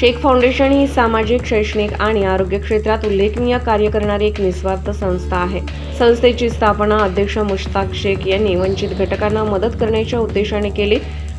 Shaikh foundation ही सामाजिक शैक्षणिक आणि आरोग्य क्षेत्रात उल्लेखनीय कार्य करणारी एक निस्वार्थ संस्था आहे. संस्थेची स्थापना अध्यक्ष मुश्ताक शेख यांनी वंचित घटकांना मदत करण्याच्या उद्देशाने केली.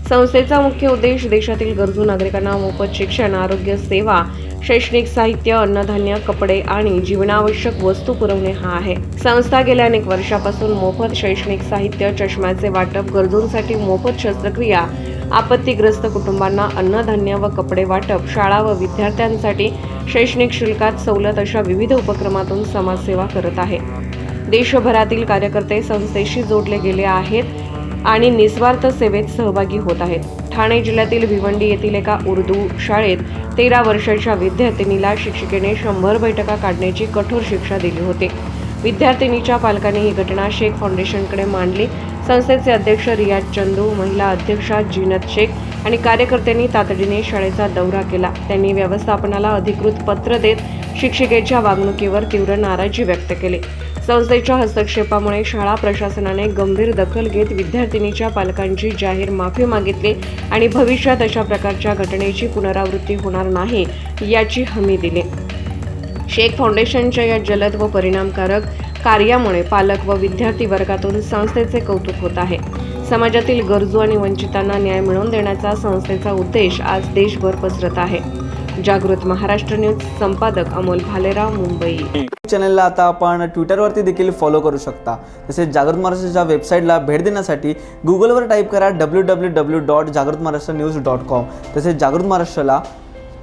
संस्थेचा मुख्य उद्देश देशातील गरजू नागरिकांना मोफत शिक्षण आरोग्य सेवा शैक्षणिक साहित्य अन्नधान्य कपडे आणि जीवनावश्यक वस्तू पुरवणे हा आहे. संस्था गेल्या अनेक वर्षापासून मोफत शैक्षणिक साहित्य चष्म्याचे वाटप गरजूंसाठी मोफत शस्त्रक्रिया आपत्तीग्रस्त कुटुंबांना अन्नधान्य व कपडे वाटप शाळा व विद्यार्थ्यांसाठी शैक्षणिक शुल्कात सवलत अशा विविध उपक्रमातून समाजसेवा करत आहे. देशभरातील कार्यकर्ते संस्थेशी जोडले गेले आहेत आणि निस्वार्थ सेवेत सहभागी होत आहेत. ठाणे जिल्ह्यातील भिवंडी येथील एका उर्दू शाळेत तेरा वर्षाच्या विद्यार्थिनीला शिक्षिकेने शंभर बैठका काढण्याची कठोर शिक्षा दिली होती. विद्यार्थिनीच्या पालकांनी ही घटना शेख फाउंडेशनकडे मांडली संस्थेचे अध्यक्ष रियाज चंदू महिला अध्यक्षा जिनत शेख आणि कार्यकर्त्यांनी तातडीने शाळेचा दौरा केला. त्यांनी व्यवस्थापनाला अधिकृत पत्र देत शिक्षिकेच्या वागणुकीवर तीव्र नाराजी व्यक्त केली. संस्थेच्या हस्तक्षेपामुळे शाळा प्रशासनाने गंभीर दखल घेत विद्यार्थिनीच्या पालकांची जाहीर माफी मागितली आणि भविष्यात अशा प्रकारच्या घटनेची पुनरावृत्ती होणार नाही याची हमी दिली. शेख फाउंडेशनच्या या जलद व परिणामकारक कार्यामुळे पालक व विद्यार्थी वर्गातून संस्थेचे कौतुक होत आहे. समाजातील गरजू आणि वंचितांना न्याय मिळवून देण्याचा संस्थेचा उद्देश आज देशभर पसरत आहे. जागृत महाराष्ट्र न्यूज संपादक अमोल भालेराव मुंबई. चॅनलला आता आपण ट्विटरवरती देखील फॉलो करू शकता. तसेच जागृत महाराष्ट्राच्या वेबसाईटला भेट देण्यासाठी गुगलवर टाईप करा डब्ल्यू डब्ल्यू डब्ल्यू डॉट जागृत महाराष्ट्र न्यूज डॉट कॉम तसेच जागृत महाराष्ट्राला